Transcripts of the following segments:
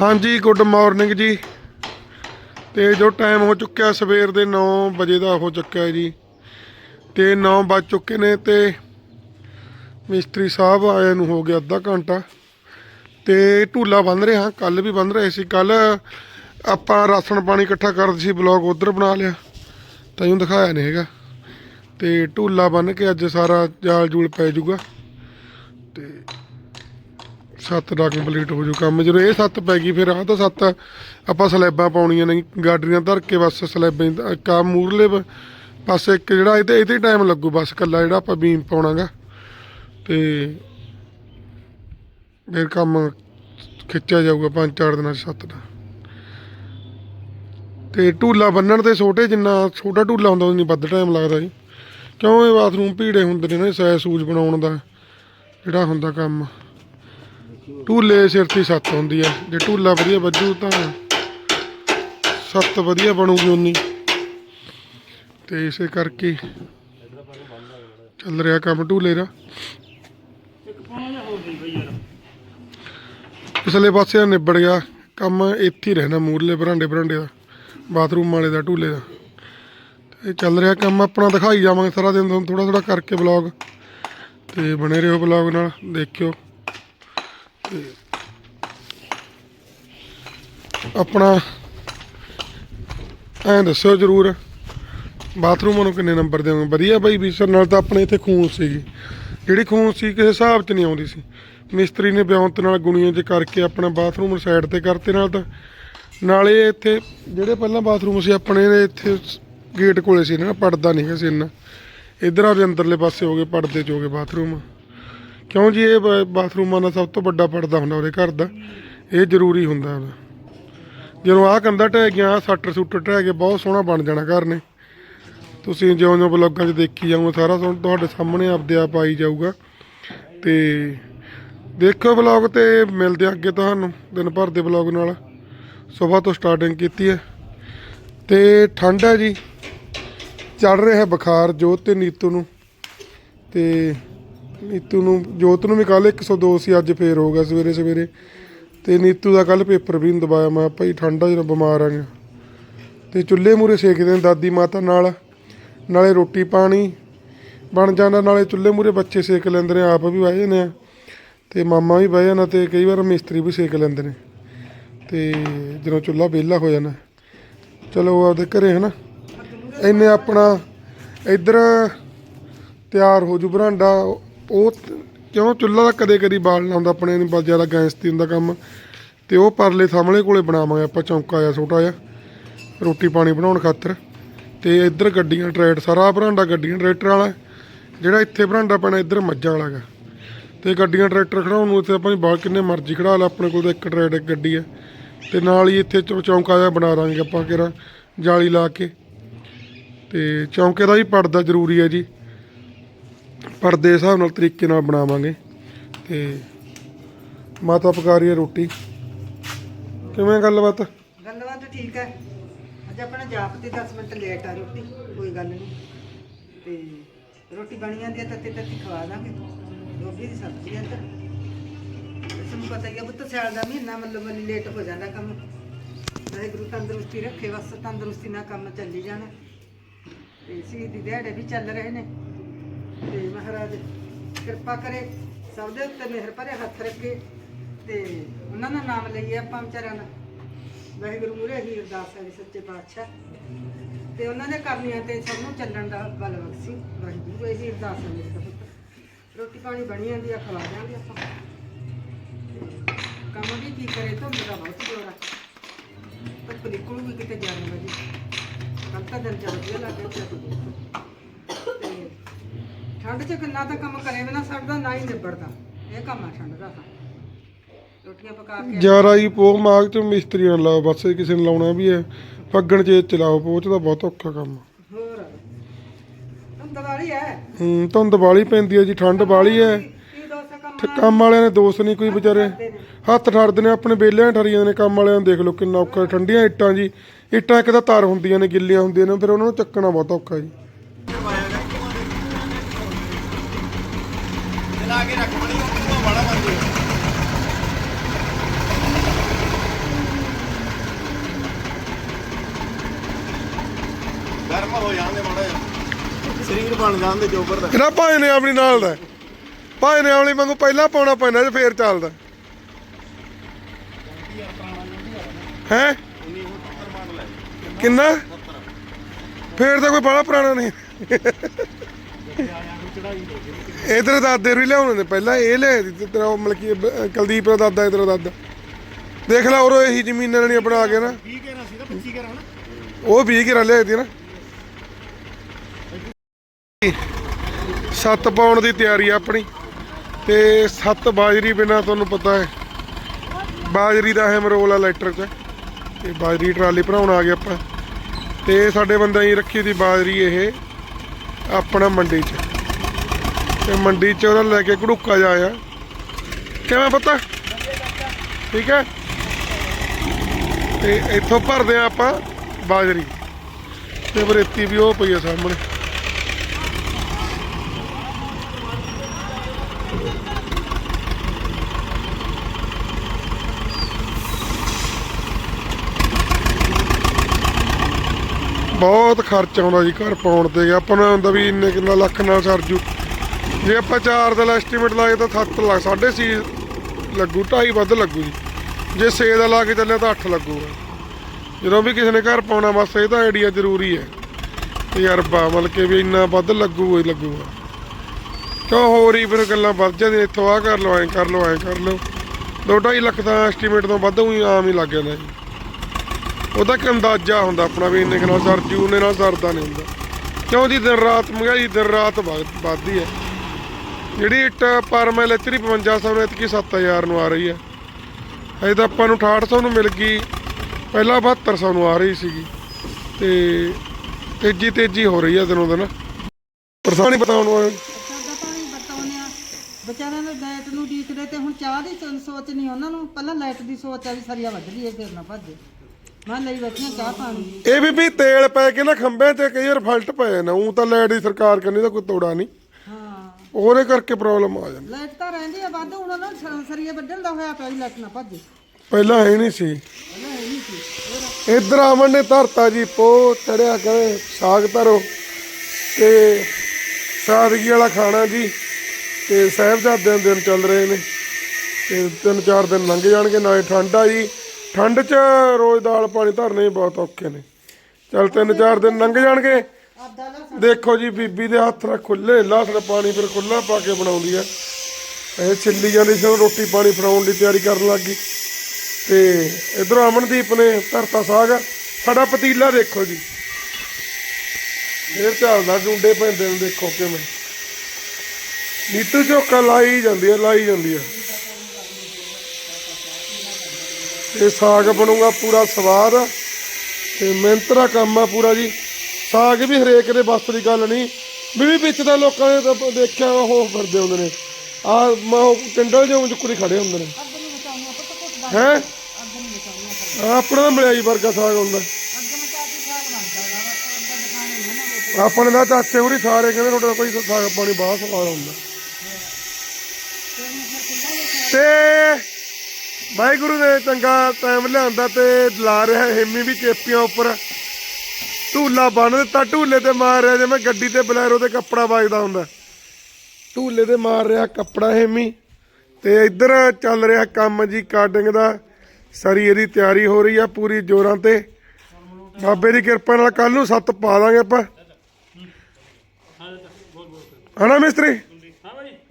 ਹਾਂਜੀ good morning ਜੀ। ਤੇ ਜੋ ਟਾਈਮ ਹੋ ਚੁੱਕਿਆ ਸਵੇਰ ਦੇ 9 ਵਜੇ ਦਾ ਹੋ ਚੁੱਕਿਆ ਜੀ। ਤੇ 9 ਵੱਜ ਚੁੱਕੇ ਨੇ ਤੇ ਮਿਸਤਰੀ ਸਾਹਿਬ ਆਏ ਨੂੰ ਹੋ ਗਿਆ ਅੱਧਾ ਘੰਟਾ। ਤੇ ਢੂਲਾ ਬੰਨ ਰਿਹਾ ਕੱਲ ਵੀ ਬੰਨ ਰਹੇ ਸੀ। ਕੱਲ ਆਪਾਂ ਰਾਸ਼ਨ ਪਾਣੀ ਇਕੱਠਾ ਕਰਦੇ ਸੀ, ਬਲੌਗ ਉਧਰ ਬਣਾ ਲਿਆ। ਤੈਨੂੰ ਦਿਖਾਇਆ ਨਹੀਂ ਹੈਗਾ। ਤੇ ਢੂਲਾ ਬੰਨ ਕੇ ਅੱਜ ਸਾਰਾ ਜਾਲ ਜੂਲ ਪੈ ਜਾਊਗਾ। ਤੇ ਸੱਤ ਦਾ ਕੰਪਲੀਟ ਹੋ ਜੂ ਕੰਮ। ਜਦੋਂ ਇਹ ਸੱਤ ਪੈ ਗਈ, ਫਿਰ ਆਹ ਤਾਂ ਸੱਤ ਆਪਾਂ ਸਲੈਬਾਂ ਪਾਉਣੀਆਂ ਨੇ, ਗਾਡਰੀਆਂ ਧਰ ਕੇ ਬਸ ਸਲੈਬਾਂ ਹੀ ਮੂਰਲੇ ਪ- ਪਾਸੇ ਇੱਕ ਜਿਹੜਾ ਇਹਦੇ ਇਹਦੇ ਟਾਈਮ ਲੱਗੂ ਬਸ ਕੱਲਾ ਜਿਹੜਾ ਆਪਾਂ ਬੀਮ ਪਾਉਣਾਗਾ। ਤੇ ਫਿਰ ਕੰਮ ਖਿੱਚਿਆ ਜਾਊਗਾ ਪੰਜ ਚਾਰ ਦਿਨਾਂ 'ਚ ਸੱਤ ਦਾ। ਤੇ ਢੂਲਾ ਬੰਨਣ ਤੇ ਛੋਟੇ ਜਿੰਨਾ, ਛੋਟਾ ਢੂਲਾ ਹੁੰਦਾ, ਉਨੀ ਵੱਧ ਟਾਈਮ ਲੱਗਦਾ ਜੀ। ਕਿਉਂ ਇਹ ਬਾਥਰੂਮ ਭੀੜੇ ਹੁੰਦੇ ਨੇ ਨਾ ਸੈ ਸੂਜ ਬਣਾਉਣ ਦਾ, ਜਿਹੜਾ ਹੁੰਦਾ ਕੰਮ। ਢੂਲੇ ਸਿਰ ਤੇ ਸੱਤ ਹੁੰਦੀ ਆ। ਜੇ ਢੂਲਾ ਵਧੀਆ ਵੱਜੂ ਤਾਂ ਸੱਤ ਵਧੀਆ ਬਣੂਗੀ ਉਨੀ ਤੇ ਇਸੇ ਕਰਕੇ ਚੱਲ ਰਿਹਾ ਕੰਮ ਢੂਲੇ ਦਾ। ਪਿਛਲੇ ਪਾਸੇ ਨਿਬੜ ਗਿਆ। ਕੰਮ ਇੱਥੇ ਹੀ ਰਹਿਣਾ ਮੂਰਲੇ ਬਰਾਂਡੇ ਬਰਾਂਡੇ ਦਾ, ਬਾਥਰੂਮ ਵਾਲੇ ਦਾ ਢੂਲੇ ਦਾ। ਤੇ ਚੱਲ ਰਿਹਾ ਕੰਮ ਆਪਣਾ ਦਿਖਾਈ ਜਾਵਾਂਗੇ ਸਾਰਾ ਦਿਨ ਤੁਹਾਨੂੰ ਥੋੜਾ ਥੋੜਾ ਕਰਕੇ ਬਲੌਗ ਤੇ ਬਣੇ ਰਹੋ ਬਲੌਗ ਨਾਲ, ਦੇਖਿਓ। ਆਪਣਾ ਐਂ ਦੱਸਿਓ ਜਰੂਰ, ਬਾਥਰੂਮ ਨੂੰ ਕਿੰਨੇ ਨੰਬਰ ਦੇਵਾਂਗੇ? ਵਧੀਆ ਬਾਈ ਵੀਸਰ ਨਾਲ ਤਾਂ ਆਪਣੇ ਇੱਥੇ ਖੂਨ ਸੀਗੀ। ਜਿਹੜੀ ਖੂਨ ਸੀ ਕਿਸੇ ਹਿਸਾਬ 'ਚ ਨਹੀਂ ਆਉਂਦੀ ਸੀ। ਮਿਸਤਰੀ ਨੇ ਬਿਉਂਤ ਨਾਲ ਗੁਣੀਆਂ 'ਚ ਕਰਕੇ ਆਪਣਾ ਬਾਥਰੂਮ ਸਾਈਡ ਤੇ ਕਰਤੇ ਨਾਲ ਤਾਂ। ਨਾਲੇ ਇੱਥੇ ਜਿਹੜੇ ਪਹਿਲਾਂ ਬਾਥਰੂਮ ਸੀ, ਆਪਣੇ ਇੱਥੇ ਗੇਟ ਕੋਲੇ ਸੀ ਨਾ ਪੜਦਾ ਨਹੀਂ ਸੀ ਇੰਨਾ। ਇਧਰ ਆ ਅੰਦਰਲੇ ਪਾਸੇ ਹੋ ਗਏ ਪੜਦੇ 'ਚ ਹੋ ਗਏ ਬਾਥਰੂਮ। ਕਿਉਂ ਜੀ ਇਹ ਬ- ਬਾਥਰੂਮਾਂ ਦਾ ਸਭ ਤੋਂ ਵੱਡਾ ਪਰਦਾ ਹੁੰਦਾ ਉਹਦੇ ਘਰ ਦਾ। ਇਹ ਜ਼ਰੂਰੀ ਹੁੰਦਾ ਵਾ। ਜਦੋਂ ਆਹ ਕੰਧਾ ਢਹਿ ਗਿਆ ਆਹ ਸੱਟਰ ਸੁੱਟਰ ਢਹਿ ਗਏ ਬਹੁਤ ਸੋਹਣਾ ਬਣ ਜਾਣਾ ਘਰ ਨੇ। ਤੁਸੀਂ ਜਿਉਂ ਜਿਉਂ ਬਲੌਗਾਂ 'ਚ ਦੇਖੀ ਜਾਓਗੇ, ਸਾਰਾ ਤੁਹਾਨੂੰ ਤੁਹਾਡੇ ਸਾਹਮਣੇ ਆਪਦੇ ਆਪ ਆਈ ਜਾਊਗਾ। ਤੇ ਦੇਖੋ ਬਲੌਗ ਤੇ, ਮਿਲਦੇ ਆ ਅੱਗੇ ਤੁਹਾਨੂੰ ਦਿਨ ਭਰ ਦੇ ਬਲੌਗ ਨਾਲ। ਸਵੇਰ ਤੋਂ ਸਟਾਰਟਿੰਗ ਕੀਤੀ ਹੈ। ਤੇ ਠੰਡ ਹੈ ਜੀ। ਚੜ ਰਿਹਾ ਬੁਖਾਰ, ਜੋਤ ਤੇ ਨੀਤੂ ਨੂੰ। ਤੇ ਨੀਤੂ ਨੂੰ, ਜੋਤ ਨੂੰ ਵੀ ਕੱਲ 102 ਸੀ ਅੱਜ ਫੇਰ ਹੋ ਗਿਆ ਸਵੇਰੇ ਸਵੇਰੇ। ਤੇ ਨੀਤੂ ਦਾ ਕੱਲ ਪੇਪਰ ਵੀ ਨਹੀਂ ਦਵਾਇਆ ਮੈਂ ਭਾਈ ਠੰਡਾ ਜਦੋਂ ਬਿਮਾਰ ਆਂਗਾ ਤੇ ਚੁੱਲ੍ਹੇ ਮੂਰੇ ਸੇਕਦੇ ਨੇ ਦਾਦੀ ਮਾਤਾ ਨਾਲ, ਨਾਲੇ ਰੋਟੀ ਪਾਣੀ ਬਣ ਜਾਂਦਾ, ਨਾਲੇ ਚੁੱਲ੍ਹੇ ਮੂਰੇ ਬੱਚੇ ਸੇਕ ਲੈਂਦੇ ਨੇ, ਆਪ ਵੀ ਬਹਿ ਜਾਂਦੇ ਆ। ਤੇ ਮਾਮਾ ਵੀ ਬਹਿ ਜਾਂਦਾ ਤੇ ਕਈ ਵਾਰ ਮਿਸਤਰੀ ਵੀ ਸੇਕ ਲੈਂਦੇ ਨੇ। ਤੇ ਜਦੋਂ ਚੁੱਲ੍ਹਾ ਵਿਹਲਾ ਹੋ ਜਾਂਦਾ, ਚਲੋ ਆਪਦੇ ਘਰੇ ਹਨਾ। ਇੰਨੇ ਆਪਣਾ ਇੱਧਰ ਤਿਆਰ ਹੋ ਜੂ, ਬਰਾਂਡਾ ਉਹ ਕਿਉਂ ਚੁੱਲ੍ਹਾ ਦਾ ਕਦੇ ਕਦੀ ਬਾਲ ਲਾਉਂਦਾ, ਆਪਣੇ ਨਹੀਂ ਬਹੁਤ ਜ਼ਿਆਦਾ ਗੈਸ ਤੇ ਹੁੰਦਾ ਕੰਮ। ਤੇ ਉਹ ਪਰਲੇ ਸਾਹਮਣੇ ਕੋਲੇ ਬਣਾਵਾਂਗੇ ਆਪਾਂ, ਚੌਂਕਾ ਜਿਹਾ, ਛੋਟਾ ਜਿਹਾ, ਰੋਟੀ ਪਾਣੀ ਬਣਾਉਣ ਖਾਤਰ। ਤੇ ਇੱਧਰ ਗੱਡੀਆਂ ਟਰੈਕਟ ਸਾਰਾ ਬਰਾਂਡਾ ਗੱਡੀਆਂ, ਟਰੈਕਟਰ ਵਾਲਾ। ਜਿਹੜਾ ਇੱਥੇ ਬਰਾਂਡਾ ਪੈਣਾ, ਇੱਧਰ ਮੱਝਾਂ ਵਾਲਾ ਗਾ ਤੇ ਗੱਡੀਆਂ, ਟਰੈਕਟਰ ਖੜਾਉਣ ਨੂੰ ਇੱਥੇ ਆਪਾਂ ਬਾਹਰ ਕਿੰਨੇ ਮਰਜ਼ੀ ਖੜਾ ਲਾ, ਆਪਣੇ ਕੋਲ ਤਾਂ ਇੱਕ ਟਰੈਕਟਰ, ਇੱਕ ਗੱਡੀ ਹੈ। ਤੇ ਨਾਲ ਹੀ ਇੱਥੇ ਚੌਂਕਾ ਜਿਹਾ ਬਣਾ ਦਾਂਗੇ ਆਪਾਂ, ਕਿਹੜਾ ਜਾਲੀ ਲਾ ਕੇ। ਤੇ ਚੌਂਕੇ ਦਾ ਵੀ ਪਰਦਾ ਜ਼ਰੂਰੀ ਹੈ ਜੀ। ਪਰਦੇ ਦੇ ਹਿਸਾਬ ਨਾਲ ਤਰੀਕੇ ਨਾਲ ਬਣਾਵਾਂਗੇ ਤੇ ਮਾਤਾ ਪਕਾ ਰਹੀ ਹੈ ਰੋਟੀ। ਕਿਵੇਂ ਗੱਲਬਾਤ? ਗੱਲਬਾਤ ਠੀਕ ਹੈ। ਅੱਜ ਆਪਣਾ ਜਾਪ ਤੇ 10 ਮਿੰਟ ਲੇਟ ਆ ਰੋਟੀ, ਕੋਈ ਗੱਲ ਨਹੀਂ। ਤੇ ਰੋਟੀ ਬਣੀ ਜਾਂਦੀ ਹੈ ਤੱਤੇ ਤੱਤੀ ਖਵਾ ਦਾਂਗੇ। ਗੋਭੀ ਦੀ ਸਬਜ਼ੀ ਹੈ ਤਾਂ। ਤੁਹਾਨੂੰ ਪਤਾ ਹੀ ਹੈ ਬੁੱਤ ਸਿਆਲ ਦਾ ਮਹੀਨਾ ਮੱਲੋ ਮੱਲੀ ਲੇਟ ਹੋ ਜਾਂਦਾ ਕੰਮ। ਵਾਹਿਗੁਰੂ ਤੰਦਰੁਸਤੀ ਰੱਖੇ, ਬਸ ਤੰਦਰੁਸਤੀ ਨਾਲ ਕੰਮ ਚੱਲੀ ਜਾਣਾ। ਤੇ ਸ਼ਹੀਦੀ ਦਿਹਾੜੇ ਵੀ ਚੱਲ ਰਹੇ ਨੇ। ਤੇ ਮਹਾਰਾਜ ਕਿਰਪਾ ਕਰੇ, ਸਭ ਦੇ ਉੱਤੇ ਮਿਹਰ ਭਰੇ ਹੱਥ ਰੱਖੇ ਤੇ ਉਹਨਾਂ ਦਾ ਨਾਮ ਲਈਏ ਆਪਾਂ ਵਿਚਾਰਿਆਂ ਦਾ। ਵਾਹਿਗੁਰੂ ਮੂਰੇ ਹੀ ਅਰਦਾਸ ਹੈ ਵੀ ਸੱਚੇ ਪਾਤਸ਼ਾਹ। ਤੇ ਉਹਨਾਂ ਦੇ ਕਰਨੀਆਂ ਤੇ ਸਭ ਨੂੰ ਚੱਲਣ ਦਾ ਬਲ ਬਖਸ਼ੀ। ਵਾਹਿਗੁਰੂ ਇਹੀ ਅਰਦਾਸ ਹੈ ਮੇਰੇ ਪੁੱਤ। ਰੋਟੀ ਪਾਣੀ ਬਣੀ ਜਾਂਦੀ ਆ, ਖਵਾ ਦਿਆਂਗੇ ਆਪਾਂ। ਕੰਮ ਵੀ ਕੀ ਕਰੇ, ਧੁੰਦ ਮੇਰਾ ਬਹੁਤ ਜ਼ੋਰ ਆ। ਧੁੱਪ ਨਿਕਲੂਗੀ ਕਿਤੇ ਜਾਣ ਵਜੇ ਕੱਲ ਤਾਂ ਦਿਨ ਚੱਲ ਗਿਆ ਲੱਗੇ ਤੇ ਠੰਡ 'ਚ ਕਿੰਨਾ ਤਾਂ ਕੰਮ ਕਰੇ ਬਿਨਾ ਸਰਦਾ ਨਾ ਹੀ ਨਿਬੜਦਾ। ਇਹ ਕੰਮ ਆ ਠੰਡ ਦਾ ਤਾਂ। ਰੋਟੀਆਂ ਪਕਾ ਕੇ ਯਾਰਾ ਹੀ ਪੋਹ ਮਾਗ ਚ ਮਿਸਤਰੀ ਨਾਲ ਲਾਓ ਬਸ ਇਹ ਕਿਸੇ ਨੇ ਲਾਉਣਾ ਵੀ ਹੈ। ਫੱਗਣ ਚ ਚਲਾਓ ਪੋਹ ਚ ਤਾਂ ਬਹੁਤ ਔਖਾ ਕੰਮ। ਹੋਰ ਧੁੰਦ ਵਾਲੀ ਹੈ। ਹੂੰ ਧੁੰਦ ਵਾਲੀ ਪੈਂਦੀ ਹੈ ਜੀ ਠੰਡ ਵਾਲੀ ਹੈ। ਕੀ ਦੋਸਾ ਕੰਮ ਤੇ ਕੰਮ ਵਾਲਿਆਂ ਨੇ ਦੋਸ਼ ਨਹੀਂ ਕੋਈ ਵਿਚਾਰੇ। ਹੱਥ ਠੜਦੇ ਨੇ ਆਪਣੇ ਬੇਲਿਆਂ ਠਰੀ ਜਾਂਦੇ ਨੇ ਕੰਮ ਵਾਲਿਆਂ ਨੂੰ ਦੇਖ ਲਓ ਕਿੰਨਾ ਔਖਾ। ਠੰਡੀਆਂ ਇੱਟਾਂ ਜੀ ਇੱਟਾਂ ਇੱਕ ਤਾਂ ਤਾਰ ਹੁੰਦੀਆਂ ਨੇ ਗਿੱਲੀਆਂ ਹੁੰਦੀਆਂ ਨੇ ਫਿਰ ਉਹਨਾਂ ਨੂੰ ਚੱਕਣਾ ਬਹੁਤ ਔਖਾ ਜੀ ਲਾ ਕੇ ਰੱਖ ਬਣੀ ਉਹ ਬੜਾ ਮੰਦੀ ਸਰੀਰ ਬਣ ਜਾਂਦੇ ਜੋਬਰ ਦਾ। ਇਹਦਾ ਭਾਏ ਨੇ ਆਪਣੀ ਨਾਲ ਦਾ? ਭਾਏ ਨੇ ਆਪਣੀ ਵਾਂਗੂ ਪਹਿਲਾਂ ਪਾਉਣਾ ਪੈਂਦਾ ਜੇ ਫੇਰ ਚੱਲਦਾ। ਹੈ? ਕਿੰਨਾ? ਫੇਰ ਤਾਂ ਕੋਈ ਬੜਾ ਪੁਰਾਣਾ ਨਹੀਂ। ਇਧਰ ਦਾਦੇ ਵੀ ਲਿਆਉਣੇ ਨੇ ਪਹਿਲਾਂ ਇਹ ਲੈ ਤੇਰਾ ਉਹ ਮਤਲਬ ਕਿ ਬ- ਕੁਲਦੀਪ ਦਾ ਦਾਦਾ ਇਧਰ ਦਾਦਾ। ਦੇਖ ਲੈ ਉਹ ਇਹੀ ਜ਼ਮੀਨਾਂ ਨੇ ਬਣਾ ਕੇ ਨਾ। 20 ਕਹਿਣਾ ਸੀ ਤਾਂ 25 ਕਹਿਣਾ ਨਾ ਉਹ 20 ਕਿਰਾ ਲਿਆਈ ਦੀ ਨਾ। ਸੱਤ ਪਾਉਣ ਦੀ ਤਿਆਰੀ ਆਪਣੀ ਤੇ ਸੱਤ ਬਾਜਰੀ ਬਿਨਾ ਤੁਹਾਨੂੰ ਪਤਾ ਹੈ। ਬਾਜਰੀ ਦਾ ਅਹਿਮ ਰੋਲ ਆ ਲੈਟਰ 'ਚ। ਤੇ ਬਾਜਰੀ ਟਰਾਲੀ ਭਰਾਉਣ ਆ ਗਏ ਆਪਾਂ। ਤੇ ਸਾਡੇ ਬੰਦਿਆਂ ਹੀ ਰੱਖੀ ਦੀ ਬਾਜਰੀ ਇਹ ਆਪਣਾ ਮੰਡੀ 'ਚ। ਤੇ ਮੰਡੀ 'ਚ ਉਹਦਾ ਲੈ ਕੇ ਘੜੂਕਾ ਜਾਇਆ ਕਿਵੇਂ ਪਤਾ? ਠੀਕ ਹੈ? ਤੇ ਇੱਥੋਂ ਭਰਦੇ ਆ ਆਪਾਂ ਬਾਜਰੀ। ਤੇ ਬਰੇਤੀ ਵੀ ਉਹ ਪਈ ਆ ਸਾਹਮਣੇ। ਬਹੁਤ ਖਰਚ ਆਉਂਦਾ ਜੀ ਘਰ ਪਾਉਣ ਤੇ। ਆਪਾਂ ਨੂੰ ਹੁੰਦਾ ਵੀ ਇੰਨੇ ਕਿੰਨਾ ਲੱਖ ਨਾਲ ਸਰ ਜੂ। ਜੇ ਆਪਾਂ 4 ਦਾ ਐਸਟੀਮੇਟ ਲਾਏ ਤਾਂ 7 ਲੱਖ 6.5 ਲੱਗੂ 2.5 ਵੱਧ ਲੱਗੂ ਜੀ। ਜੇ 6 ਦਾ ਲਾ ਕੇ ਚੱਲਿਆ ਤਾਂ 8 ਲੱਗੂਗਾ। ਜਦੋਂ ਵੀ ਕਿਸੇ ਨੇ ਘਰ ਪਾਉਣਾ, ਬਸ ਇਹ ਤਾਂ ਆਈਡੀਆ ਜ਼ਰੂਰੀ ਹੈ। ਤਜਰਬਾ ਮਤਲਬ ਕਿ ਵੀ ਇੰਨਾ ਵੱਧ ਲੱਗੂਗਾ ਹੀ ਲੱਗੂਗਾ। ਕਿਉਂ ਹੋਰ ਹੀ ਫਿਰ ਗੱਲਾਂ ਵੱਧ ਜਾਂਦੀਆਂ, ਇੱਥੋਂ ਆ ਕਰ ਲਓ, ਐਂ ਕਰ ਲਓ, ਐਂ ਕਰ ਲਓ। 2.5 ਲੱਖ ਦਾ ਐਸਟੀਮੇਟ ਤੋਂ ਵੱਧ ਹੀ ਆਮ ਹੀ ਲੱਗ ਜਾਂਦਾ ਜੀ। ਉਹਦਾ ਕਿ ਅੰਦਾਜ਼ਾ ਹੁੰਦਾ ਆਪਣਾ ਵੀ ਇੰਨੇ ਕੁ ਨਾਲ ਸਰ ਜੂ ਨੇ ਨਾਲ ਸਰਦਾ ਨਹੀਂ ਹੁੰਦਾ। ਕਿਉਂ ਜੀ, ਦਿਨ ਰਾਤ ਮਹਿੰਗਾਈ, ਦਿਨ ਰਾਤ ਵੱਧ- ਵੱਧਦੀ ਹੈ। ਜਿਹੜੀ ਇੱਟ ਪਰ ਮੈਂ ਲੈਤਰੀ 5500 ਨੂੰ ਇਤਕੀ 7000 ਨੂੰ ਆ ਰਹੀ ਹੈ। ਅਜੇ ਤਾਂ ਆਪਾਂ ਨੂੰ 6800 ਨੂੰ ਮਿਲ ਗਈ, ਪਹਿਲਾਂ 7200 ਨੂੰ ਆ ਰਹੀ ਸੀਗੀ। ਤੇ ਤੇਜ਼ੀ ਤੇਜ਼ੀ ਹੋ ਰਹੀ ਹੈ ਦਿਨੋਂ ਦਿਨ। ਪਰਸਾਨੀ ਬਤਾਉਣ ਵਾਲੇ ਸਾਡਾ ਪਾਣੀ ਵਰਤਾਉਂਦੇ ਆ ਵਿਚਾਰਿਆਂ ਨੂੰ ਲਾਈਟ ਨੂੰ ਡੀਕਦੇ ਤੇ ਹੁਣ ਚਾਹ ਦੀ ਸੋ- ਸੋਚ ਨਹੀਂ, ਉਹਨਾਂ ਨੂੰ ਪਹਿਲਾਂ ਲਾਈਟ ਦੀ ਸੋਚ ਆ ਵੀ ਸਰੀਆ ਵੱਧ ਗਈ ਹੈ ਫਿਰ ਨਾ ਭੱਜੇ। ਮੈਂ ਲਈ ਬੈਠੀਆਂ ਚਾਹ ਪਾਣੀ। ਇਹ ਵੀ ਵੀ ਤੇਲ ਪੈ ਕੇ ਨਾ ਖੰਭਿਆਂ ਤੇ ਕਈ ਵਾਰ ਫਲਟ ਪਏ ਨਾ ਉਹ ਤਾਂ ਲਾਈਟ ਦੀ ਸਰਕਾਰ ਕਰਨੀ ਤਾਂ ਕੋਈ ਤੋੜਾ ਨਹੀਂ। ਹਾਂ। ਉਹਦੇ ਕਰਕੇ ਪ੍ਰੋਬਲਮ ਆ ਜਾਂਦੀ। ਲਾਈਟ ਤਾਂ ਰਹਿੰਦੀ ਆ ਵੱਧ ਹੁਣ ਨੂੰ ਸਰੀਆ ਵੱਢਣ ਦਾ ਹੋਇਆ ਪਿਆ ਵੀ ਲਾਈਟ ਨਾ ਭੱਜੇ। ਪਹਿਲਾਂ ਹੈ ਨਹੀਂ ਸੀ। ਪਹਿਲਾਂ ਇਹ ਨਹੀਂ ਸੀ। ਇੱਧਰ ਆਮਨ ਨੇ ਧਰਤਾ ਜੀ ਪੋ ਚੜਿਆ ਕਰੇ ਸਾਗ ਧਰੋ। ਤੇ ਸਾਦਗੀ ਵਾਲਾ ਖਾਣਾ ਜੀ। ਤੇ ਸਾਹਿਬਜ਼ਾਦਿਆਂ ਦੇ ਦਿਨ ਚੱਲ ਰਹੇ ਨੇ। ਤੇ ਤਿੰਨ ਚਾਰ ਦਿਨ ਲੰਘ ਜਾਣਗੇ ਨਾਲੇ ਠੰਡ ਆ ਜੀ। ਠੰਡ 'ਚ ਰੋਜ਼ ਦਾਲ ਪਾਣੀ ਧਰਨੇ ਬਹੁਤ ਔਖੇ ਨੇ। ਚੱਲ ਤਿੰਨ ਚਾਰ ਦਿਨ ਲੰਘ ਜਾਣਗੇ। ਦੇਖੋ ਜੀ, ਬੀਬੀ ਦੇ ਹੱਥ ਨਾਲ ਖੁੱਲੇ ਲਾਸਣ ਪਾਣੀ ਫਿਰ ਖੁੱਲਾ ਪਾ ਕੇ ਬਣਾਉਂਦੀ ਆ। ਇਹ ਛਿੱਲੀ ਜਾਂਦੀ ਸੀ ਰੋਟੀ ਪਾਣੀ ਫੜਾਉਣ ਦੀ ਤਿਆਰੀ ਕਰਨ ਲੱਗ ਗਈ। ਤੇ ਇਧਰੋਂ ਅਮਨਦੀਪ ਨੇ ਧਰਤਾ ਸਾਗ। ਸਾਡਾ ਪਤੀਲਾ ਦੇਖੋ ਜੀ। ਫੇਰ ਚੱਲਦਾ ਜੁੰਡੇ ਪੈਂਦੇ ਨੇ, ਦੇਖੋ ਕਿਵੇਂ। ਨੀਤੂ ਝੋਕਾ ਲਾਈ ਜਾਂਦੀ ਹੈ ਲਾਈ ਜਾਂਦੀ ਹੈ ਇਹ ਸਾਗ ਬਣੂਗਾ ਪੂਰਾ ਸਵਾਦ ਤੇ ਮਿਹਨਤ ਕੰਮ ਆ ਪੂਰਾ ਜੀ। ਸਾਗ ਵੀ ਹਰੇਕ ਦੇ ਬਸ ਦੀ ਗੱਲ ਨਹੀਂ। ਵੀ ਵਿੱਚ ਤਾਂ ਲੋਕਾਂ ਨੇ ਦੇਖਿਆ ਉਹ ਫਿਰਦੇ ਹੁੰਦੇ ਨੇ। ਆ ਉਹ ਟਿੰਡਲ ਜਿਹੇ ਚੁੱਕੜੀ ਖੜੇ ਹੁੰਦੇ ਨੇ। ਹੈ? ਆਪਣਾ ਤਾਂ ਮਲਿਆਈ ਵਰਗਾ ਸਾਗ ਹੁੰਦਾ। ਅੱਗ ਨਾ ਆਪਣੇ ਦਾ ਚਾਚੇ ਹੋਰੀ ਸਾਰੇ ਕਹਿੰਦੇ ਤੁਹਾਡਾ ਕੋਈ ਸਾਗ ਪਾਣੀ ਬਾਹਰ ਸਵਾਦ ਹੁੰਦਾ। ਤੇ ਵਾਹਿਗੁਰੂ ਨੇ ਚੰਗਾ ਟਾਈਮ ਲਿਆਂਦਾ ਤੇ ਲਾ ਰਿਹਾ ਹਿੰਮੀ ਵੀ ਚੇਪੀਆਂ ਉੱਪਰ। ਢੂਲਾ ਬੰਨ ਦਿੱਤਾ ਢੂਲੇ ਤੇ ਮਾਰ ਰਿਹਾ ਜਿਵੇਂ ਗੱਡੀ ਤੇ ਬਲੈਰੋ ਤੇ ਕੱਪੜਾ ਵੱਜਦਾ ਹੁੰਦਾ। ਢੂਲੇ ਤੇ ਮਾਰ ਰਿਹਾ ਕੱਪੜਾ ਹਿੰਮੀ ਤੇ ਇੱਧਰ ਚੱਲ ਰਿਹਾ ਕੰਮ ਜੀ ਕਾਡਿੰਗ ਦਾ। ਸਾਰੀ ਇਹਦੀ ਤਿਆਰੀ ਹੋ ਰਹੀ ਆ ਪੂਰੀ ਜੋਰਾਂ ਤੇ। ਬਾਬੇ ਦੀ ਕਿਰਪਾ ਨਾਲ ਕੱਲ ਨੂੰ ਸੱਤ ਪਾ ਦਾਂਗੇ ਆਪਾਂ। ਹਣਾ ਮਿਸਤਰੀ?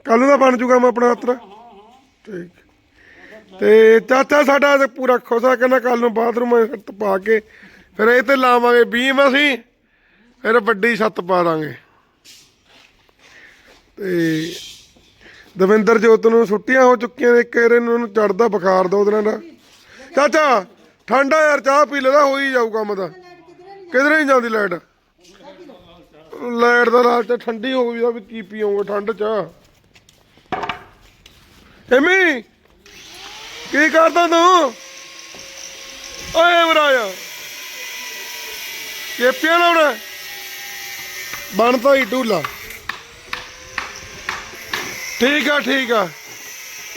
ਕੱਲ ਨੂੰ ਤਾਂ ਬਣ ਜੂਗਾ ਮੈਂ ਆਪਣਾ ਹੱਥ ਠੀਕ। ਤੇ ਚਾਚਾ ਸਾਡਾ ਤੇ ਪੂਰਾ ਖੁਸ਼ ਆ, ਕਹਿੰਦਾ ਕੱਲ ਨੂੰ ਬਾਥਰੂਮ ਛੱਤ ਪਾ ਕੇ ਫਿਰ ਇਹ ਤੇ ਲਾਵਾਂਗੇ ਬੀਮ ਅਸੀਂ, ਫਿਰ ਵੱਡੀ ਛੱਤ ਪਾ ਦਾਂਗੇ। ਤੇ ਦਵਿੰਦਰ ਜੋਤ ਨੂੰ ਛੁੱਟੀਆਂ ਹੋ ਚੁੱਕੀਆਂ ਨੇ, ਇੱਕ ਨੂੰ ਚੜਦਾ ਬੁਖਾਰ ਦੋ ਦਿਨਾਂ ਦਾ। ਚਾਚਾ, ਠੰਡਾ ਯਾਰ, ਚਾਹ ਪੀ ਲੈਦਾ ਹੋ ਹੀ ਜਾਊ ਕੰਮ ਦਾ। ਕਿਧਰੇ ਨਹੀਂ ਜਾਂਦੀ ਲਾਈਟ? ਲਾਈਟ ਦਾ ਲਾਲ ਤੇ ਠੰਡੀ ਹੋ ਗਈ ਤਾਂ ਵੀ ਕੀ ਪੀਓਗੇ ਠੰਡ ਚ। ਐਮੀ ਕੀ ਕਰਦਾ ਤੂੰ? ਓਏ ਮਰਾਇਆ ਚੇਪੀਆਂ ਲਾਉਣਾ ਬਣਦਾ ਹੀ ਢੂਲਾ ਠੀਕ ਆ ਠੀਕ ਆ।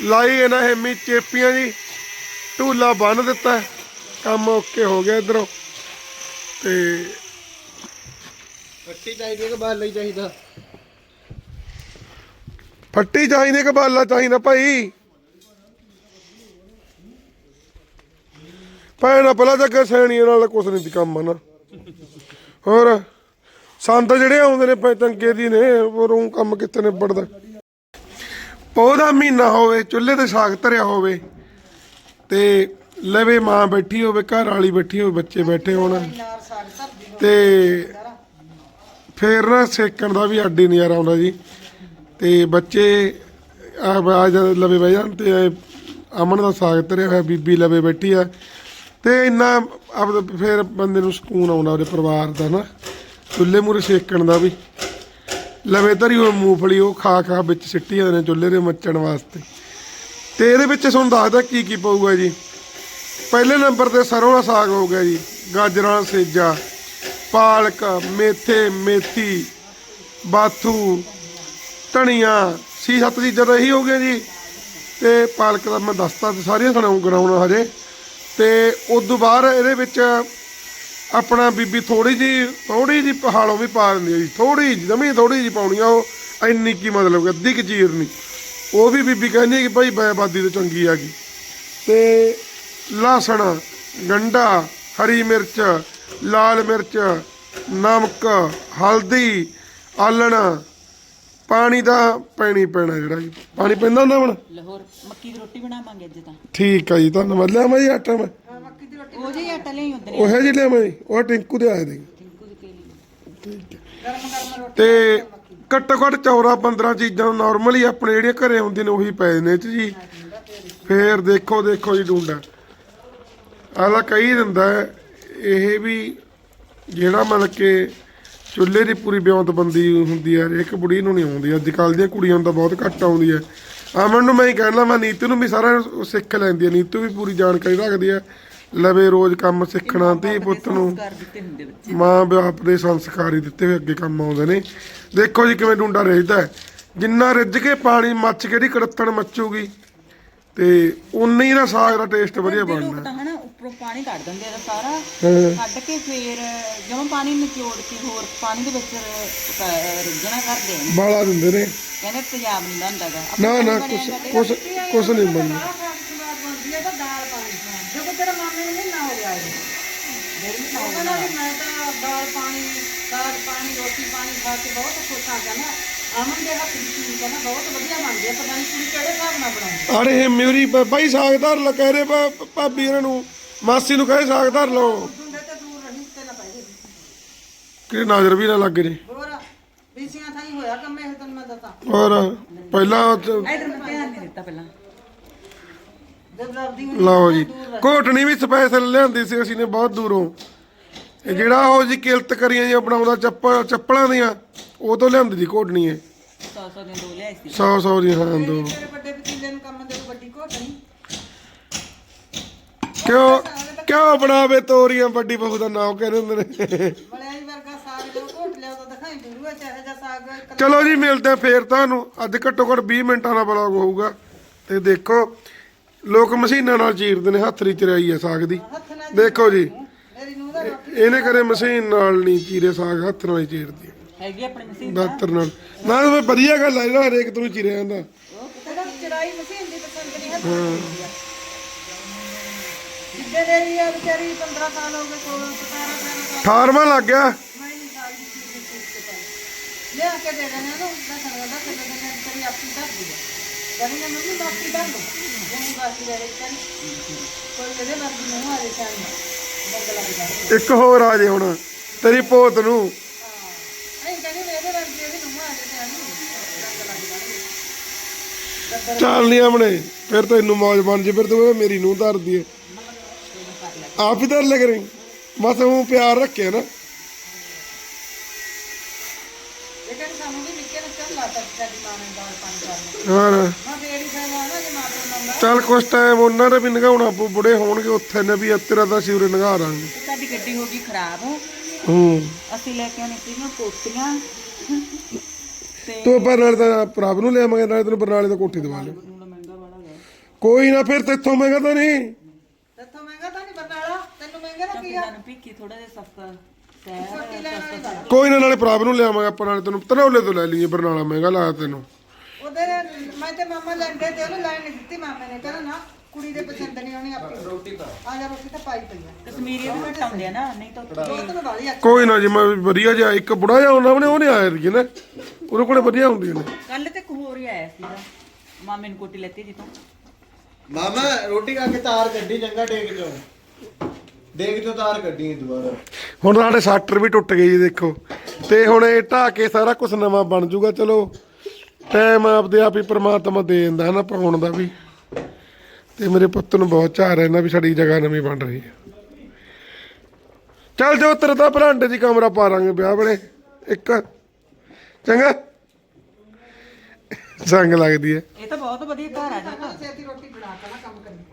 ਲਾਈ ਇਹਨਾਂ ਹੈਮੀ ਚੇਪੀਆਂ ਜੀ। ਢੂਲਾ ਬੰਨ ਦਿੱਤਾ। ਕੰਮ ਓਕੇ ਹੋ ਗਿਆ ਇਧਰੋਂ। ਤੇ ਪੱਟੀ ਚਾਹੀਦੀ ਹੈ ਕਿ ਬਾਹਰ ਲਈ ਚਾਹੀਦਾ? ਫੱਟੀ ਚਾਹੀਦੀ ਕਿ ਬਾਲਾ ਚਾਹੀਦਾ ਭਾਈ? ਭੈਣਾ ਪਹਿਲਾਂ ਤਾਂ ਕਿ ਸੈਣੀਆਂ ਨਾਲ ਕੁਛ ਨਹੀਂ ਦੀ ਕੰਮ ਆ ਨਾ ਹੋਰ, ਸੰਤ ਜਿਹੜੇ ਆਉਂਦੇ ਨੇ ਪੈ ਚੰਗੇ ਦੀ ਨੇ, ਉਹ ਕੰਮ ਕਿੱਥੇ ਨਿਬੜਦਾ। ਪੌਦਾ ਮਹੀਨਾ ਹੋਵੇ, ਚੁੱਲ੍ਹੇ ਤੇ ਸਾਗ ਧਰਿਆ ਹੋਵੇ, ਤੇ ਲਵੇ ਮਾਂ ਬੈਠੀ ਹੋਵੇ, ਘਰ ਵਾਲੀ ਬੈਠੀ ਹੋਵੇ, ਬੱਚੇ ਬੈਠੇ ਹੋਣ। ਤੇ ਫੇਰ ਨਾ ਸੇਕਣ ਦਾ ਵੀ ਅੱਡੀ ਨਜ਼ਾਰਾ ਆਉਂਦਾ ਜੀ। ਤੇ ਬੱਚੇ ਆ ਆ ਲਵੇ ਬਹਿ ਜਾਣ ਤੇ ਅਮਨ ਦਾ ਸਾਗ ਧਰਿਆ ਹੋਇਆ, ਬੀਬੀ ਲਵੇ ਬੈਠੀ ਆ। ਤੇ ਇੰਨਾ ਆਪਦਾ ਫਿਰ ਬੰਦੇ ਨੂੰ ਸਕੂਨ ਆਉਂਦਾ ਉਹਦੇ ਪਰਿਵਾਰ ਦਾ ਨਾ, ਚੁੱਲ੍ਹੇ ਮੂਰੇ ਸੇਕਣ ਦਾ ਵੀ। ਲਵੇ ਧਰੀ ਉਹ ਮੂੰਗਫਲੀ ਉਹ ਖਾ ਖਾ ਵਿੱਚ ਸਿੱਟੀ ਜਾਂਦੇ ਨੇ ਚੁੱਲ੍ਹੇ ਦੇ ਮੱਚਣ ਵਾਸਤੇ। ਤੇ ਇਹਦੇ ਵਿੱਚ ਤੁਹਾਨੂੰ ਦੱਸਦਾ ਕੀ ਕੀ ਪਊਗਾ ਜੀ। ਪਹਿਲੇ ਨੰਬਰ ਤੇ ਸਰੋਂ ਦਾ ਸਾਗ ਹੋ ਗਿਆ ਜੀ, ਗਾਜਰਾਂ ਸੇਜਾ, ਪਾਲਕ, ਮੇਥੇ, ਮੇਥੀ, ਬਾਥੂ, ਧਨੀਆ ਸੀ ਸੱਤ ਚੀਜ਼ਾਂ ਤਾਂ ਇਹੀ ਹੋ ਗਈਆਂ ਜੀ। ਤੇ ਪਾਲਕ ਦਾ ਮੈਂ ਦੱਸਤਾ ਤੇ ਸਾਰੀਆਂ ਸੁਣਾਉਂ ਗਰਾਉਣਾ ਹਜੇ। ਤੇ ਉਸ ਤੋਂ ਬਾਅਦ ਇਹਦੇ ਵਿੱਚ ਆਪਣਾ ਬੀਬੀ ਥੋੜੀ ਜੀ ਥੋੜੀ ਜੀ ਪਹਾੜੋਂ ਵੀ ਪਾ ਦਿੰਦੀ ਹੈ ਜੀ ਥੋੜੀ ਜਿਹੀ, ਜਮੀ ਥੋੜੀ ਜੀ ਪਾਉਣੀ ਆ ਉਹ, ਇੰਨੀ ਕੀ ਮਤਲਬ ਕਿ ਅੱਧੀ ਕੁ ਚੀਰ ਨਹੀਂ। ਉਹ ਵੀ ਬੀਬੀ ਕਹਿੰਦੀ ਹੈ ਕਿ ਭਾਈ ਬੈਬਾਦੀ ਤੋਂ ਚੰਗੀ ਆ ਗਈ। ਤੇ ਲਸਣ, ਗੰਡਾ, ਹਰੀ ਮਿਰਚ, ਲਾਲ ਮਿਰਚ, ਨਮਕ, ਹਲਦੀ, ਆਲਣ ਪਾਣੀ ਦਾ ਪੈਣੀ ਪੈਣਾ ਜਿਹੜਾ ਜੀ। ਪਾਣੀ ਪੈਂਦਾ ਹੁੰਦਾ ਹੁਣ? ਲਾਹੌਰ ਮੱਕੀ ਦੀ ਰੋਟੀ ਬਣਾਵਾਂਗੇ ਅੱਜ ਤਾਂ। ਠੀਕ ਆ ਜੀ ਧੰਨਵਾਦ। ਲਿਆ ਮੈਂ ਜੀ ਆਟਾ ਮੈਂ। ਮੱਕੀ ਦੀ ਰੋਟੀ ਉਹ ਜਿਹੀ ਆਟਾ ਲਈ ਹੁੰਦੇ ਨੇ। ਉਹ ਹੈ ਜੀ ਲਿਆ ਮੈਂ ਜੀ, ਉਹ ਟਿੰਕੂ ਦੇ ਆਏ ਟਿੰਕੂ ਦੀ ਕੇਲੀ ਗਰਮ ਗਰਮ ਰੋਟੀ ਤੇ ਘੱਟੋ ਘੱਟ ਚੌਰਾ 15 ਚੀਜ਼ਾਂ ਨਾਰਮਲੀ ਆਪਣੇ ਜਿਹੜੀਆਂ ਘਰੇ ਹੁੰਦੀਆਂ ਨੇ ਉਹੀ ਪੈ ਨੇ ਚ ਜੀ। ਫੇਰ ਦੇਖੋ ਦੇਖੋ ਜੀ ਡੂੰਡਾ। ਆਲਾ ਕਹੀ ਦਿੰਦਾ ਹੈ, ਇਹ ਵੀ ਜਿਹੜਾ ਮਤਲਬ ਕਿ ਚੁੱਲ੍ਹੇ ਦੀ ਪੂਰੀ ਬਿਉਂਤਬੰਦੀ ਹੁੰਦੀ ਹੈ ਇੱਕ ਬੁੜੀ ਨੂੰ ਨਹੀਂ ਆਉਂਦੀ। ਅੱਜ ਕੱਲ੍ਹ ਦੀਆਂ ਕੁੜੀਆਂ ਨੂੰ ਤਾਂ ਬਹੁਤ ਘੱਟ ਆਉਂਦੀ ਹੈ। ਅਮਨ ਨੂੰ ਮੈਂ ਹੀ ਕਹਿਣਾ ਮੈਂ ਨੀਤੂ ਨੂੰ ਵੀ ਸਾਰਾ ਸਿੱਖ ਲੈਂਦੀ ਹੈ। ਨੀਤੂ ਵੀ ਪੂਰੀ ਜਾਣਕਾਰੀ ਰੱਖਦੀ ਹੈ ਲਵੇ ਰੋਜ਼ ਕੰਮ ਸਿੱਖਣਾ ਧੀ ਪੁੱਤ ਨੂੰ। ਮਾਂ ਬਾਪ ਦੇ ਸੰਸਕਾਰ ਹੀ ਦਿੱਤੇ ਹੋਏ ਅੱਗੇ ਕੰਮ ਆਉਂਦੇ ਨੇ। ਦੇਖੋ ਜੀ ਕਿਵੇਂ ਡੁੰਡਾ ਰਿੱਝਦਾ ਹੈ। ਜਿੰਨਾ ਰਿੱਝ ਕੇ ਪਾਣੀ ਮੱਚ ਕੇ ਦੀ ਕੜੱਤਣ ਮੱਚੂਗੀ ਤੇ ਉਨਾ ਹੀ ਨਾ ਸਾਗ ਦਾ ਟੇਸਟ ਵਧੀਆ ਹਨਾ ਉੱਪਰੋਂ ਪਾਣੀ ਕੱਢ ਦਿੰਦੇ ਆ ਸਾਰਾ। ਕੱਢ ਕੇ ਫੇਰ ਜਦੋਂ ਪਾਣੀ ਨਿਚੋੜ ਕੇ ਹੋਰ ਪਾਣੀ ਦੇ ਵਿੱਚ ਰਿੱਝਣਾ ਕਰਦੇ ਨੇ ਬਾਲਾ ਦਿੰਦੇ ਨੇ। ਕਹਿੰਦੇ ਤੇਜ਼ਾਬ ਨਹੀਂ ਬਣਦਾਗਾ ਨਾ ਨਾ ਕੁਛ ਕੁਛ ਕੁਛ ਨਹੀਂ ਬਣਦੀ। ਹੈ ਤਾਂ ਦਾਲ ਪਾਣੀ ਜਦੋਂ ਤੇਰਾ ਮਾਮੇ ਨੂੰ ਮਹੀਨਾ ਹੋ ਗਿਆ ਕਹਿੰਦਾ ਵੀ ਮੈਂ ਤਾਂ ਦਾਲ ਪਾਣੀ ਸਾਗ ਪਾਣੀ ਰੋਟੀ ਪਾਣੀ ਖਾ ਕੇ ਬਹੁਤ ਖੁਸ਼ ਆ ਗਿਆ। ਨਾ ਅਮਨ ਦੇ ਹੱਥ ਦੀ ਚੀਜ਼ ਕਹਿੰਦਾ ਬਹੁਤ ਵਧੀਆ ਬਣਦੀ ਹੈ ਪਤਾ ਨਹੀਂ ਕਿਹੜੇ ਹਿਸਾਬ ਨਾਲ ਬਣਾਉਂਦੀ ਅਰੇ ਇਹ ਮੇਰੀ ਬ- ਬਾਈ ਸਾਗ ਧਰ ਲ ਕਹਿ ਰਹੇ ਭਾ- ਭਾਬੀ ਇਹਨਾਂ ਨੂੰ। ਮਾਸੀ ਨੂੰ ਕਹੇ ਸਾਗ ਧਰ ਲਓ। ਹੁੰਦੇ ਤੇ ਦੂਰ ਰਹੀ ਤੇ ਨਾ ਪਏ ਕਿ ਨਜ਼ਰ ਵੀ ਨਾ ਲੱਗ ਜੇ। ਹੋਰ ਬੀਸੀਆਂ ਥਾਈ ਹੋਇਆ ਕੰਮ ਇਹ ਤੈਨੂੰ ਮੈਂ ਦੱਸਾਂ। ਔਰ ਪਹਿਲਾਂ ਇਧਰ ਮੈਂ ਧਿਆਨ ਨਹੀਂ ਦਿੱਤਾ ਪਹਿਲਾਂ। ਜਦ ਲੱਭਦੀ ਹੁੰਦੀ ਲਓ ਜੀ ਘੋਟਣੀ ਵੀ ਸਪੈਸ਼ਲ ਲਿਆਂਦੀ ਸੀ ਅਸੀਂ ਨੇ ਬਹੁਤ ਦੂਰੋਂ। ਇਹ ਜਿਹੜਾ ਉਹ ਜੀ ਕਿਲਤ ਕਰੀਆਂ ਜੀ ਬਣਾਉਂਦਾ ਚੱਪਲ ਚੱਪਲਾਂ ਦੀਆਂ ਉਹ ਤੋਂ ਲਿਆਂਦੀ ਦੀ ਘੋਟਣੀ ਇਹ। 100 100 ਦੇ ਦੋ ਲਿਆਏ ਸੀ। 100 100 ਦੀ ਹਾਂ ਦੋ। ਤੇਰੇ ਵੱਡੇ ਪਤੀਲੇ ਨੂੰ ਕੰਮ ਦੇ ਵੱਡੀ ਘੋਟ ਨਹੀਂ ਕਿਉਂ? ਕਿਉਂ ਬਣਾਵੇ ਤੋਰੀਆਂ? ਵੱਡੀ ਬਹੂ ਦਾ ਨਾਮ ਕਹਿੰਦੇ ਹੁੰਦੇ ਨੇ। ਮਲਿਆਈ ਵਰਗਾ ਸਾਗ ਜੋ ਘੋਟ ਲਿਆ ਤਾਂ ਦਿਖਾਈ ਗੁਰੂ ਹੈ ਚਾਹੇ ਜਾਂ ਸਾਗ ਇੱਕ ਚਲੋ ਜੀ ਮਿਲਦੇ ਫੇਰ ਤੁਹਾਨੂੰ। ਅੱਜ ਘੱਟੋ ਘੱਟ 20 ਮਿੰਟਾਂ ਦਾ ਬਲੌਗ ਹੋਊਗਾ। ਤੇ ਦੇਖੋ ਲੋਕ ਮਸ਼ੀਨਾਂ ਨਾਲ ਚੀਰਦੇ ਨੇ ਹੱਥ ਦੀ ਚਰਾਈ ਆ ਸਾਗ ਦੀ। ਹੱਥ ਨਾਲ ਦੇਖੋ ਜੀ ਮੇਰੀ ਨੂੰਹ ਦਾ ਰੋਟੀ ਇਹਨੇ ਕਰੇ ਮਸ਼ੀਨ ਨਾਲ ਨਹੀਂ ਚੀਰੇ ਸਾਗ ਹੱਥ ਨਾਲ ਹੀ ਚੀਰਦੀ ਆ। ਹੈਗੀ ਆਪਣੀ ਮਸ਼ੀਨ ਦਾਤਰ ਨਾਲ। ਨਾ ਇਹ ਵਧੀਆ ਗੱਲ ਆ ਜਿਹੜਾ ਹਰੇਕ ਤੋਂ ਚੀਰਿਆ ਜਾਂਦਾ। ਤੇਰਾ ਚਰਾਈ ਮਸ਼ੀਨ ਦੀ ਪਸੰਦ ਨਹੀਂ ਹੱਥ ਨਾਲ ਹੁੰਦੀ ਆ ਜਿੱਦੇ ਦੇ ਲਈ ਆ ਵਿਚਾਰੀ 15 ਸਾਲ ਹੋ ਗਏ 16 17 18 ਸਾਲ 18ਵਾਂ ਲੱਗ ਗਿਆ? ਮੈਂ ਨਹੀਂ ਸਾਲ ਦੀ ਚੀਜ਼ ਦੀ ਚੀਜ਼ ਤੇ ਪਾਈ ਲਿਆ ਕੇ ਦੇ ਦੇਣਾ ਨੂੰ ਦਾ ਸਰਵਾ ਦਾ ਤੇ ਦੇਣਾ ਤੇਰੀ ਆਪਣੀ ਦੱਸ ਦੀ ਕਰੀ ਨਾ ਮੰਮੀ ਬਾਕੀ ਦੱਸ ਕੋਈ ਆ ਇੱਕ ਹੋਰ ਆ ਜੇ ਹੁਣ ਤੇਰੀ ਪੋਤ ਨੂੰ। ਕਹਿੰਦੇ ਵੀ ਵਰਗੀ ਇਹਦੀ ਆ ਚੱਲ ਨਹੀਂ ਆਪਣੇ ਫਿਰ ਤੈਨੂੰ ਮੌਜ ਬਣ ਜੇ ਫਿਰ ਤੂੰ ਮੇਰੀ ਨੂੰ ਧਰਦੀ ਹੈ ਨਾ। ਨੂੰ ਚੱਲ ਲਾਤਾ ਸਾਡੀ ਮਾਂ ਨੇ ਦਾਲ ਪਾਣੀ ਕਰਨਾ। ਹਾਂ। ਮੈਂ ਨਾ ਮਾਂ ਚੱਲ ਕੁਛ ਟਾਈਮ ਉਹਨਾਂ ਦਾ ਵੀ ਨਗਾਉਣਾ ਪਊ ਬੁੜੇ ਹੋਣਗੇ ਉੱਥੇ ਨੇ ਵੀ ਤੇਰਾ ਤਾਂ ਸਿਉਰੇ ਨਗਾ ਤੇ ਸਾਡੀ ਗੱਡੀ ਹੋ ਗਈ ਖਰਾਬ। ਹੂੰ। ਅਸੀਂ ਲੈ ਕੇ ਆਉਣੀ ਸੀਗੀਆਂ ਕੋਟੀਆਂ ਤੇ ਪਰ ਨਾਲ ਤਾਂ ਪ੍ਰਭ ਨੂੰ ਲਿਆਵਾਂਗੇ ਨਾਲੇ ਤੈਨੂੰ ਬਰਨਾਲੇ ਤੋਂ ਕੋਠੀ ਦਵਾ ਲਿਓ। ਕੋਈ ਨਾ ਫਿਰ ਤੇਥੋਂ ਮਹਿੰਗਾ ਤਾਂ ਨਹੀਂ। ਤੇਥੋਂ ਮਹਿੰਗਾ ਤਾਂ ਮਹਿੰਗਾ ਤਾਂ ਕੀ ਆ? ਸਾਨੂੰ ਭਿੱਖੀ ਥੋੜਾ ਜਿਹਾ ਸਸਤਾ ਸਹਿਰ ਕੋਈ ਨਾ ਨਾਲੇ ਭਰਾ ਨੂੰ ਲਿਆਵਾਂਗੇ ਆਪਾਂ ਨਾਲੇ ਤੈਨੂੰ ਤਨੌਲੇ ਤੋਂ ਲੈ ਲਈਏ ਬਰਨਾਲਾ ਮਹਿੰਗਾ ਲਾਇਆ ਤੈਨੂੰ। ਉਹਦੇ ਮੈਂ ਤੇ ਮਾਮਾ ਲੈਂਦੇ ਤੇ ਉਹਨੂੰ ਲੈਣ ਨਹੀਂ ਦਿੱਤੀ ਮਾਮੇ ਨੇ ਕਹਿੰਦਾ ਨਾ ਕੁੜੀ ਦੇ ਪਸੰਦ ਨਹੀਂ ਆਉਣੀ ਆਪਣੀ। ਰੋਟੀ ਪਾ। ਆ ਜਾ ਰੋਟੀ ਤਾਂ ਪਾਈ ਪਈ ਆ। ਕਸ਼ਮੀਰੀ ਵੀ ਘੱਟ ਆਉਂਦੇ ਆ ਨਾ ਨਹੀਂ ਤਾਂ ਉੱਥੇ ਦੋ ਤਿੰਨ ਵਾਲੀ ਆ। ਕੋਈ ਨਾ ਜੀ ਮੈਂ ਵਧੀਆ ਜਿਹਾ ਇੱਕ ਬੁੜਾ ਜਿਹਾ ਉਹਨਾਂ ਨੇ ਉਹ ਨਹੀਂ ਆਇਆ ਸੀ ਨਾ। ਉਹਦੇ ਕੋਲੇ ਵਧੀਆ ਹੁੰਦੀਆਂ ਨੇ। ਕੱਲ ਤੇ ਇੱਕ ਹੋਰ ਹੀ ਆਇਆ ਸੀਗਾ। ਮਾਮੇ ਨੂੰ ਕੋਟੀ ਲੈਤੀ ਜਿੱਤੋਂ ਮਾਮਾ ਰੋਟੀ ਖਾ ਕੇ ਤਾਰ ਕੱਢੀ ਚੰਗਾ ਡੇਗ ਚੋਂ। ਡੇਗ ਚੋਂ ਤਾਰ ਕੱਢੀ ਦੁਬਾਰਾ। ਹੁਣ ਸਾਡੇ ਸ਼ਟਰ ਵੀ ਟੁੱਟ ਗਏ ਜੀ ਦੇਖੋ। ਤੇ ਹੁਣ ਇਹ ਕੇ ਸਾਰਾ ਕੁਝ ਨਵਾਂ ਬਣ ਜਾਊਗਾ ਚਲੋ। ਟਾਈਮ ਆਪਦੇ ਆਪ ਹੀ ਪ੍ਰਮਾਤਮਾ ਦੇ ਦਿੰਦਾ ਹੈ ਨਾ ਪਾਉਣ ਦਾ ਵੀ। ਤੇ ਮੇਰੇ ਪੁੱਤ ਨੂੰ ਬਹੁਤ ਚਾਹ ਰਹਿਣਾ ਵੀ ਸਾਡੀ ਜਗ੍ਹਾ ਨਵੀਂ ਬਣ ਰਹੀ ਹੈ। ਚੱਲ ਜੋ ਤੇਰੇ ਤਾਂ ਭਰਾਂਡੇ ਦੀ ਕਮਰਾ ਪਾ ਲਾਂਗੇ ਵਿਆਹ ਵੇਲੇ। ਇੱਕ। ਚੰਗਾ। ਸੰਗ ਲੱਗਦੀ ਹੈ। ਇਹ ਤਾਂ ਬਹੁਤ ਵਧੀਆ ਘਰ ਆ ਜੀ। ਛੇਤੀ ਰੋਟੀ ਬਣਾ ਕੇ ਨਾ ਕੰਮ ਕਰੀ